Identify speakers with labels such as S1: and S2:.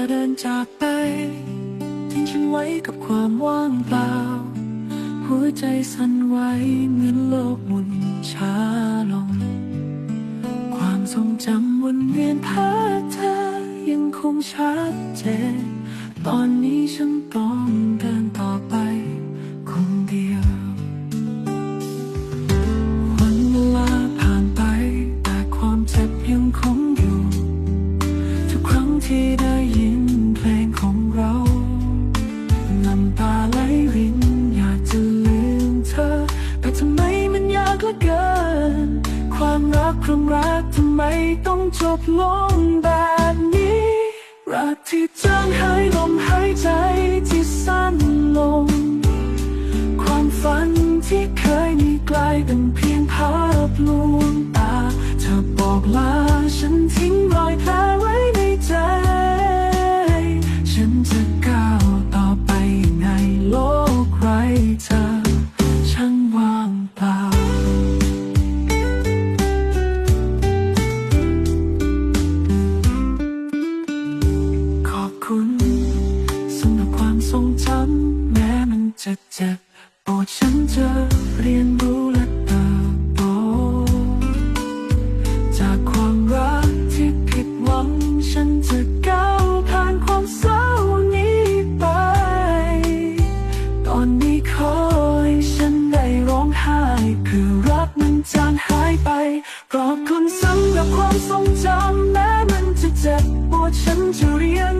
S1: จากไป ทิ้งฉันไว้กับความว่างเปล่า หัวใจสั่นไหวเหมือนโลกหมุนช้าลง ความทรงจำวนเวียนภาเธอยังคงชัดเจน ตอนนี้ฉันต้องเดินต่อไป คนเดียววันเวลาผ่านไป แต่ความเจ็บยังคงอยู่ ทุกครั้งที่ได้ กครั้งรักทำไมต้องจบลงแบบนี้ รักที่จางหายลมหายำแม้มันจะเจ็บปวดฉันจะเรียนรู้และเติบโตจากความรักที่ผิดหวัง ฉันจะก้าวผ่านความเศร้านี้ไป ตอนนี้ขอให้ฉันได้ร้องไห้คือรักมันจางหายไปขอบคุณสำหรับความทรงจำแม้มันจะเจ็บปวดฉันจะเรียน